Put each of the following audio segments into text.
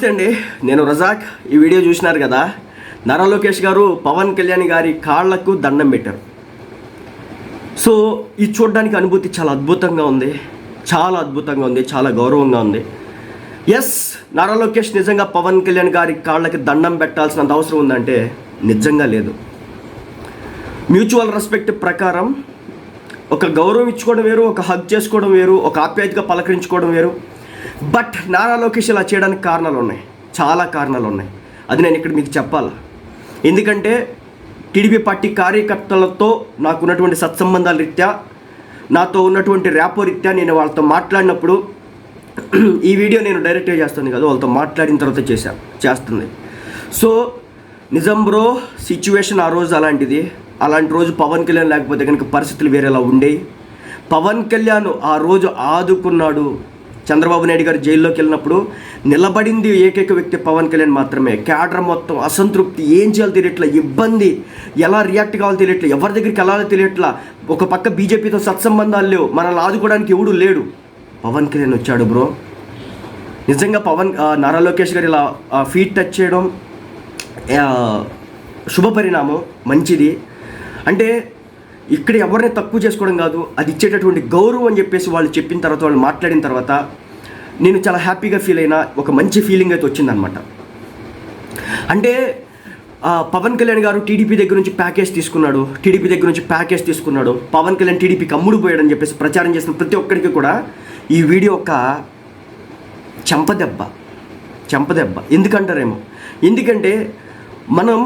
నమస్తే అండి. నేను రజాక్. ఈ వీడియో చూసినారు కదా? నారా లోకేష్ గారు పవన్ కళ్యాణ్ గారి కాళ్ళకు దండం పెట్టారు. సో ఇది చూడడానికి అనుభూతి చాలా అద్భుతంగా ఉంది. చాలా అద్భుతంగా ఉంది. చాలా గౌరవంగా ఉంది. ఎస్ నారా లోకేష్ నిజంగా పవన్ కళ్యాణ్ గారి కాళ్ళకి దండం పెట్టాల్సినంత అవసరం ఉందంటే నిజంగా లేదు. మ్యూచువల్ రెస్పెక్ట్ ప్రకారం ఒక గౌరవం ఇచ్చుకోవడం వేరు ఒక హగ్ చేసుకోవడం వేరు ఒక ఆప్యాయతగా పలకరించుకోవడం వేరు. బట్ నారా లోకేష్ ఇలా చేయడానికి కారణాలు ఉన్నాయి చాలా కారణాలు ఉన్నాయి అది నేను ఇక్కడ మీకు చెప్పాలా? ఎందుకంటే టీడీపీ పార్టీ కార్యకర్తలతో నాకున్నటువంటి సత్సంబంధాల రీత్యా నాతో ఉన్నటువంటి ర్యాపో రీత్యా నేను వాళ్ళతో మాట్లాడినప్పుడు ఈ వీడియో నేను డైరెక్ట్గా చేస్తుంది కదా వాళ్ళతో మాట్లాడిన తర్వాత చేశా చేస్తుంది. సో నిజం బ్రో సిచ్యువేషన్ ఆ రోజు అలాంటిది. అలాంటి రోజు పవన్ కళ్యాణ్ లేకపోతే కనుక పరిస్థితులు వేరేలా ఉండేవి పవన్ కళ్యాణ్ ఆ రోజు ఆదుకున్నాడు. చంద్రబాబు నాయుడు గారు జైల్లోకి వెళ్ళినప్పుడు నిలబడింది ఏకైక వ్యక్తి పవన్ కళ్యాణ్ మాత్రమే. క్యాడర్ మొత్తం అసంతృప్తి. ఏం చేయాలో తెలియట్లా? ఇబ్బంది. ఎలా రియాక్ట్ కావాలో తెలియట్లా? ఎవరి దగ్గరికి వెళ్ళాలో తెలియట్లా? ఒక పక్క బీజేపీతో సత్సంబంధాలు లేవు. మనల్ని ఆదుకోవడానికి ఎవడు లేడు. పవన్ కళ్యాణ్ వచ్చాడు బ్రో. నిజంగా పవన్ నారా లోకేష్ గారు ఇలా ఫీట్ టచ్ చేయడం శుభ పరిణామం మంచిది. అంటే ఇక్కడ ఎవరిని తక్కువ చేసుకోవడం కాదు అది ఇచ్చేటటువంటి గౌరవం అని చెప్పేసి వాళ్ళు చెప్పిన తర్వాత వాళ్ళు మాట్లాడిన తర్వాత నేను చాలా హ్యాపీగా ఫీల్ అయినా ఒక మంచి ఫీలింగ్ అయితే వచ్చిందనమాట అంటే పవన్ కళ్యాణ్ గారు టీడీపీ దగ్గర నుంచి ప్యాకేజ్ తీసుకున్నాడు టీడీపీ దగ్గర నుంచి ప్యాకేజ్ తీసుకున్నాడు పవన్ కళ్యాణ్ టీడీపీకి అమ్ముడు పోయాడని చెప్పేసి ప్రచారం చేసిన ప్రతి ఒక్కరికి కూడా ఈ వీడియో ఒక చెంపదెబ్బ చెంపదెబ్బ. ఎందుకంటారేమో? ఎందుకంటే మనం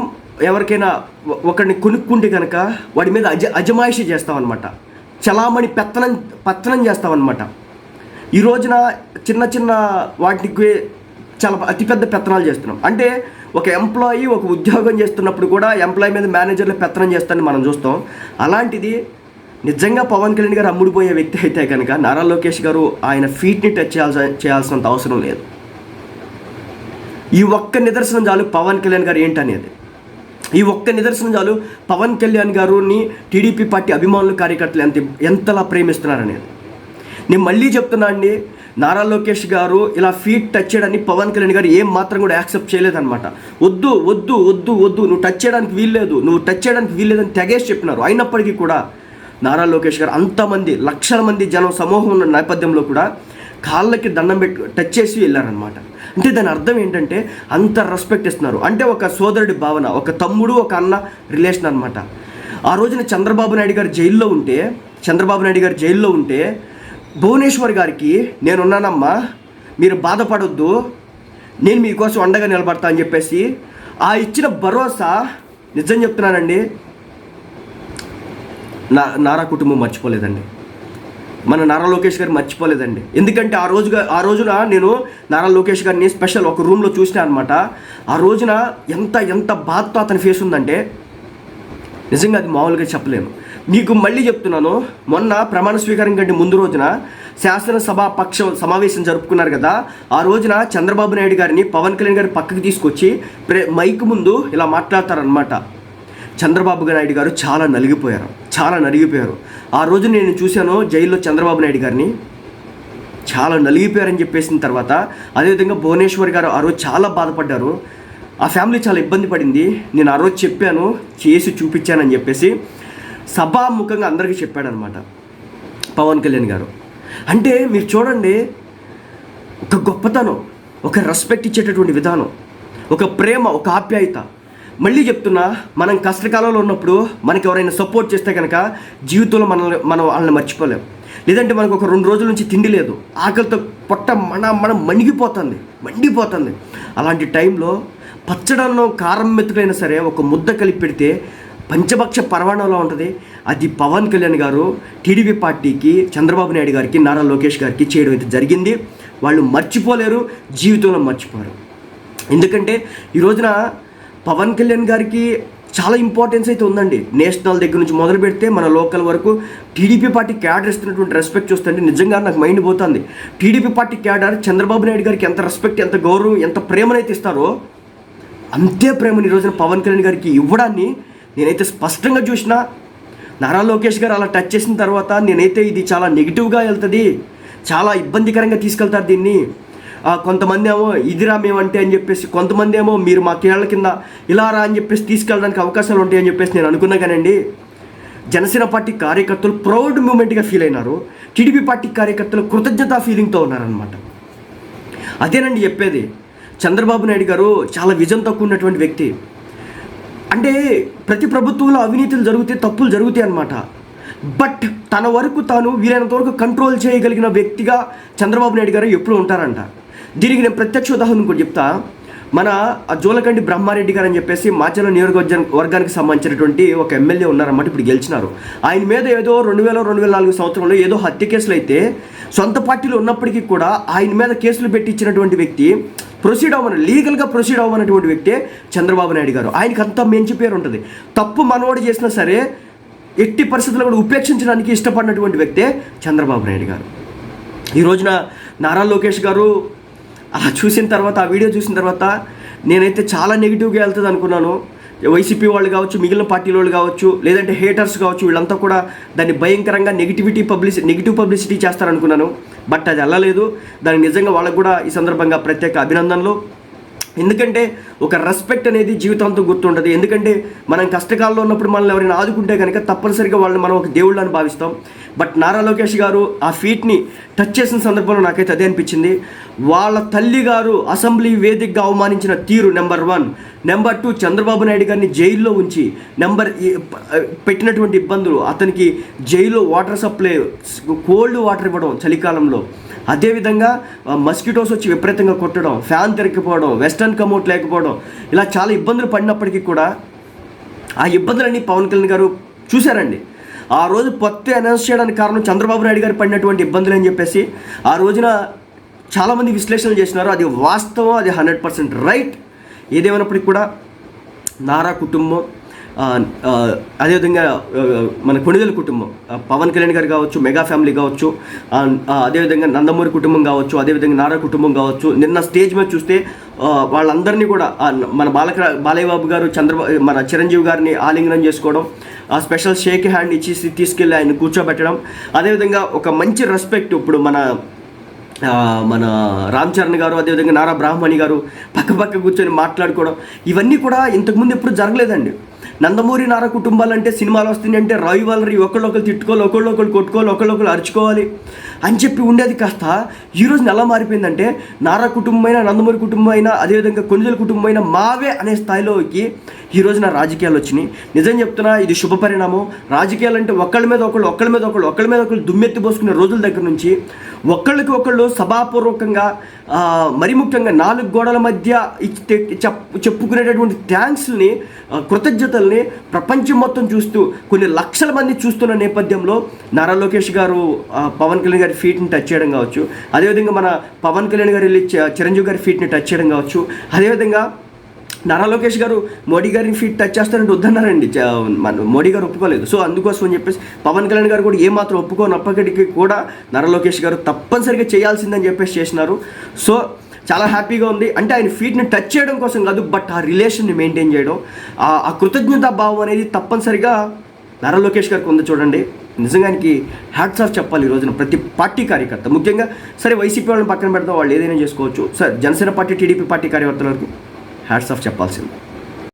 ఎవరికైనా ఒకరిని కొనుక్కుంటే కనుక వాడి మీద అజ అజమాయిషి చేస్తామన్నమాట చలామణి పెత్తనం పత్తనం చేస్తామన్నమాట ఈ రోజున చిన్న చిన్న వాటికి చాలా అతిపెద్ద పెత్తనాలు చేస్తున్నాం. అంటే ఒక ఎంప్లాయీ ఒక ఉద్యోగం చేస్తున్నప్పుడు కూడా ఎంప్లాయీ మీద మేనేజర్లు పెత్తనం చేస్తారని మనం చూస్తాం. అలాంటిది నిజంగా పవన్ కళ్యాణ్ గారు అమ్ముడుపోయే వ్యక్తి అయితే కనుక నారా లోకేష్ గారు ఆయన ఫీట్ని టచ్ చేయాల్సిన చేయాల్సినంత అవసరం లేదు. ఈ ఒక్క నిదర్శనం చాలు పవన్ కళ్యాణ్ గారు ఏంటనేది. ఈ ఒక్క నిదర్శనం చాలు. పవన్ కళ్యాణ్ గారుని టీడీపీ పార్టీ అభిమానులు కార్యకర్తలు ఎంత ఎంతలా ప్రేమిస్తున్నారనేది నేను మళ్ళీ చెప్తున్నా అండి నారా లోకేష్ గారు ఇలా ఫీట్ టచ్ చేయడాన్ని పవన్ కళ్యాణ్ గారు ఏం మాత్రం కూడా యాక్సెప్ట్ చేయలేదన్నమాట. వద్దు వద్దు వద్దు వద్దు నువ్వు టచ్ చేయడానికి వీల్లేదు నువ్వు టచ్ చేయడానికి వీల్లేదని తెగేసి చెప్పినారు. అయినప్పటికీ కూడా నారా లోకేష్ గారు అంతమంది లక్షల మంది జనం సమూహం ఉన్న నేపథ్యంలో కూడా కాళ్ళకి దండం పెట్టి టచ్ చేసి వెళ్ళారనమాట అంటే దాని అర్థం ఏంటంటే అంత రెస్పెక్ట్ ఇస్తున్నారు. అంటే ఒక సోదరుడి భావన ఒక తమ్ముడు ఒక అన్న రిలేషన్ అనమాట ఆ రోజున చంద్రబాబు నాయుడు గారు జైల్లో ఉంటే చంద్రబాబు నాయుడు గారు జైల్లో ఉంటే భువనేశ్వర్ గారికి నేనున్నానమ్మా మీరు బాధపడొద్దు నేను మీకోసం అండగా నిలబడతా అని చెప్పేసి ఆ ఇచ్చిన భరోసా నిజం చెప్తున్నానండి. నా నారా కుటుంబం మర్చిపోలేదండి. మన నారా లోకేష్ గారు మర్చిపోలేదండి. ఎందుకంటే ఆ రోజుగా ఆ రోజున నేను నారా లోకేష్ గారిని స్పెషల్ ఒక రూమ్లో చూసిన అనమాట ఆ రోజున ఎంత ఎంత బాధతో అతని ఫేస్ ఉందంటే నిజంగా అది మామూలుగా చెప్పలేను. మీకు మళ్ళీ చెప్తున్నాను మొన్న ప్రమాణ స్వీకారం కంటే ముందు రోజున శాసనసభ పక్ష సమావేశం జరుపుకున్నారు కదా ఆ రోజున చంద్రబాబు నాయుడు గారిని పవన్ కళ్యాణ్ గారి పక్కకి తీసుకొచ్చి ప్రే మైక్ ముందు ఇలా మాట్లాడతారనమాట చంద్రబాబు నాయుడు గారు చాలా నలిగిపోయారు. చాలా నలిగిపోయారు. ఆ రోజు నేను చూశాను జైల్లో చంద్రబాబు నాయుడు గారిని. చాలా నలిగిపోయారని చెప్పేసిన తర్వాత అదేవిధంగా భువనేశ్వర్ గారు ఆ రోజు చాలా బాధపడ్డారు. ఆ ఫ్యామిలీ చాలా ఇబ్బంది పడింది. నేను ఆ రోజు చెప్పాను చేసి చూపించానని చెప్పేసి సభాముఖంగా అందరికీ చెప్పాడనమాట పవన్ కళ్యాణ్ గారు. అంటే మీరు చూడండి ఒక గొప్పతనం ఒక రెస్పెక్ట్ ఇచ్చేటటువంటి విధానం ఒక ప్రేమ ఒక ఆప్యాయత మళ్ళీ చెప్తున్నా మనం కష్టకాలంలో ఉన్నప్పుడు మనకి ఎవరైనా సపోర్ట్ చేస్తే కనుక జీవితంలో మనల్ని మనం వాళ్ళని మర్చిపోలేం. లేదంటే మనకు ఒక రెండు రోజుల నుంచి తిండి లేదు. ఆకలితో పొట్ట మన మనం మణిగిపోతుంది మండిపోతుంది. అలాంటి టైంలో పచ్చడన్నం కారం మెతుకైనా సరే ఒక ముద్ద కలిపి పెడితే పంచభక్ష పర్వాణంలో ఉంటుంది. అది పవన్ కళ్యాణ్ గారు టీడీపీ పార్టీకి చంద్రబాబు నాయుడు గారికి నారా లోకేష్ గారికి చేయడం అయితే జరిగింది. వాళ్ళు మర్చిపోలేరు జీవితంలో మర్చిపోరు. ఎందుకంటే ఈ రోజున పవన్ కళ్యాణ్ గారికి చాలా ఇంపార్టెన్స్ అయితే ఉందండి. నేషనల్ దగ్గర నుంచి మొదలు పెడితే మన లోకల్ వరకు టీడీపీ పార్టీ క్యాడర్ ఇస్తున్నటువంటి రెస్పెక్ట్ చూస్తుంటే నిజంగా నాకు మైండ్ పోతుంది. TDP party cadre Chandrababu Naidu గారికి ఎంత రెస్పెక్ట్ ఎంత గౌరవం ఎంత ప్రేమనైతే ఇస్తారో అంతే ప్రేమని ఈ రోజున పవన్ కళ్యాణ్ గారికి ఇవ్వడాన్ని నేనైతే స్పష్టంగా చూసిన నారా లోకేష్ గారు అలా టచ్ చేసిన తర్వాత నేనైతే ఇది చాలా నెగిటివ్గా వెళ్తుంది చాలా ఇబ్బందికరంగా తీసుకెళ్తారు దీన్ని. కొంతమంది ఏమో ఇదిరా మేమంటే అని చెప్పేసి కొంతమంది ఏమో మీరు మా కేళ్ళ కింద ఇలా రా అని చెప్పేసి తీసుకెళ్ళడానికి అవకాశాలు ఉంటాయని చెప్పేసి నేను అనుకున్నా కానండి. జనసేన పార్టీ కార్యకర్తలు ప్రౌడ్ మూమెంట్గా ఫీల్ అయినారు. టీడీపీ పార్టీ కార్యకర్తలు కృతజ్ఞతా ఫీలింగ్తో ఉన్నారనమాట అదేనండి చెప్పేది. చంద్రబాబు నాయుడు గారు చాలా విజన్ తక్కువ ఉన్నటువంటి వ్యక్తి. అంటే ప్రతి ప్రభుత్వంలో అవినీతులు జరిగితే తప్పులు జరుగుతాయి అనమాట బట్ తన వరకు తాను వీలైనంత వరకు కంట్రోల్ చేయగలిగిన వ్యక్తిగా చంద్రబాబు నాయుడు గారు ఎప్పుడు ఉంటారంట. దీనికి నేను ప్రత్యక్ష ఉదాహరణ కూడా చెప్తా. మన జోలకండి బ్రహ్మారెడ్డి గారు అని చెప్పేసి మాచల నియోజకవర్గ వర్గానికి సంబంధించినటువంటి ఒక ఎమ్మెల్యే ఉన్నారన్నమాట ఇప్పుడు గెలిచినారు. ఆయన మీద ఏదో రెండు వేల రెండు వేల నాలుగు సంవత్సరంలో ఏదో హత్య కేసులు అయితే సొంత పార్టీలో ఉన్నప్పటికీ కూడా ఆయన మీద కేసులు పెట్టించినటువంటి వ్యక్తి ప్రొసీడ్ అవ్వమని లీగల్గా ప్రొసీడ్ అవ్వనటువంటి వ్యక్తే చంద్రబాబు నాయుడు గారు. ఆయనకి అంత మంచి పేరు ఉంటుంది. తప్పు మనవాడు చేసినా సరే ఎట్టి పరిస్థితుల్లో కూడా ఉపేక్షించడానికి ఇష్టపడినటువంటి వ్యక్తే చంద్రబాబు నాయుడు గారు. ఈ రోజున నారా లోకేష్ గారు అలా చూసిన తర్వాత ఆ వీడియో చూసిన తర్వాత నేనైతే చాలా నెగిటివ్గా వెళ్తుంది అనుకున్నాను. వైసీపీ వాళ్ళు కావచ్చు మిగిలిన పార్టీల వాళ్ళు కావచ్చు లేదంటే హేటర్స్ కావచ్చు వీళ్ళంతా కూడా దాన్ని భయంకరంగా నెగిటివిటీ పబ్లిసిటీ నెగిటివ్ పబ్లిసిటీ చేస్తారనుకున్నాను. బట్ అది వెళ్ళలేదు దానికి నిజంగా వాళ్ళకు కూడా ఈ సందర్భంగా ప్రత్యేక అభినందనలు. ఎందుకంటే ఒక రెస్పెక్ట్ అనేది జీవితాంతం గుర్తుండదు. ఎందుకంటే మనం కష్టకాలంలో ఉన్నప్పుడు మనల్ని ఎవరైనా ఆదుకుంటే కనుక తప్పనిసరిగా వాళ్ళని మనం ఒక దేవుళ్ళని భావిస్తాం. బట్ నారా లోకేష్ గారు ఆ ఫీట్ని టచ్ చేసిన సందర్భంలో నాకైతే అదే అనిపించింది. వాళ్ళ తల్లి గారు అసెంబ్లీ వేదికగా అవమానించిన తీరు number one. Number two Chandrababu Naidu గారిని జైల్లో ఉంచి నెంబర్ పెట్టినటువంటి ఇబ్బందులు. అతనికి జైల్లో వాటర్ సప్లై కోల్డ్ వాటర్ ఇవ్వడం చలికాలంలో. అదేవిధంగా మస్కిటోస్ వచ్చి విపరీతంగా కొట్టడం ఫ్యాన్ తిరగకపోవడం వెస్టర్న్ కమౌట్ లేకపోవడం ఇలా చాలా ఇబ్బందులు పడినప్పటికీ కూడా ఆ ఇబ్బందులన్నీ పవన్ కళ్యాణ్ గారు చూశారండి. ఆ రోజు పొత్తే అనౌన్స్ చేయడానికి కారణం చంద్రబాబు నాయుడు గారు పడినటువంటి ఇబ్బందులు అని చెప్పేసి ఆ రోజున చాలామంది విశ్లేషణలు చేసినారు. అది వాస్తవం అది హండ్రెడ్ పర్సెంట్ రైట్. ఏదేమైనప్పటికీ కూడా నారా కుటుంబం అదేవిధంగా మన కొణిదెల కుటుంబం పవన్ కళ్యాణ్ గారు కావచ్చు మెగా ఫ్యామిలీ కావచ్చు అదేవిధంగా నందమూరి కుటుంబం కావచ్చు అదేవిధంగా నారా కుటుంబం కావచ్చు నిన్న స్టేజ్ మీద చూస్తే వాళ్ళందరినీ కూడా మన బాలక బాలయ్యబాబు గారు చంద్రబాబు మన చిరంజీవి గారిని ఆలింగనం చేసుకోవడం ఆ స్పెషల్ షేక్ హ్యాండ్ ఇచ్చి తీసుకెళ్ళి ఆయన కూర్చోబెట్టడం అదేవిధంగా ఒక మంచి రెస్పెక్ట్ ఇప్పుడు మన మన రామ్ చరణ్ గారు అదేవిధంగా నారా బ్రాహ్మణి గారు పక్క పక్క కూర్చొని మాట్లాడుకోవడం ఇవన్నీ కూడా ఇంతకుముందు ఎప్పుడు జరగలేదండి. నందమూరి నారా కుటుంబాలు అంటే సినిమాలు వస్తున్నాయి అంటే రవివాళ్ళని ఒకళ్ళొకరు తిట్టుకోవాలి ఒకళ్ళొకరు కొట్టుకోవాలి ఒకళ్ళొకరు అరుచుకోవాలి అని చెప్పి ఉండేది కాస్త ఈ ఎలా మారిపోయిందంటే నారా కుటుంబమైన నందమూరి కుటుంబం అయినా అదేవిధంగా కొనుజల కుటుంబం అయినా మావే అనే స్థాయిలోకి ఈ నా రాజకీయాలు వచ్చినాయి. నిజం చెప్తున్నా ఇది శుభ పరిణామం. రాజకీయాలు అంటే ఒకళ్ళ మీద ఒకళ్ళు ఒకళ్ళ మీద ఒకళ్ళు ఒకళ్ళ మీద ఒకళ్ళు దుమ్మెత్తి పోసుకునే రోజుల దగ్గర నుంచి ఒకళ్ళకి ఒకళ్ళు సభాపూర్వకంగా మరి ముఖ్యంగా నాలుగు గోడల మధ్య చెప్పుకునేటటువంటి థ్యాంక్స్ని కృతజ్ఞతల్ని ప్రపంచం మొత్తం చూస్తూ కొన్ని లక్షల మంది చూస్తున్న నేపథ్యంలో నారా లోకేష్ గారు పవన్ కళ్యాణ్ గారి ఫీట్ని టచ్ చేయడం కావచ్చు. అదేవిధంగా మన పవన్ కళ్యాణ్ గారు వెళ్ళి చిరంజీవి గారి ఫీట్ని టచ్ చేయడం కావచ్చు. అదేవిధంగా నారా లోకేష్ గారు మోడీ గారిని ఫీట్ టచ్ చేస్తారంటే వద్దన్నారండి. మన మోడీ గారు ఒప్పుకోలేదు. సో అందుకోసం అని చెప్పేసి పవన్ కళ్యాణ్ గారు కూడా ఏమాత్రం ఒప్పుకోనప్పటికీ కూడా నారా లోకేష్ గారు తప్పనిసరిగా చేయాల్సిందని చెప్పేసి చేసినారు. సో చాలా హ్యాపీగా ఉంది. అంటే ఆయన ఫీట్ని టచ్ చేయడం కోసం కాదు బట్ ఆ రిలేషన్ని మెయింటైన్ చేయడం ఆ కృతజ్ఞత కృతజ్ఞతా భావం అనేది తప్పనిసరిగా నారా లోకేష్ గారికి ఉంది చూడండి. నిజంగా ఆయనకి హ్యాట్స్ ఆఫ్ చెప్పాలి ఈ రోజున ప్రతి పార్టీ కార్యకర్త. ముఖ్యంగా సరే వైసీపీ వాళ్ళని పక్కన పెడతాం వాళ్ళు ఏదైనా చేసుకోవచ్చు. సరే జనసేన పార్టీ టీడీపీ పార్టీ కార్యకర్తలకు హ్యాట్స్ ఆఫ్ చెప్పాల్సింది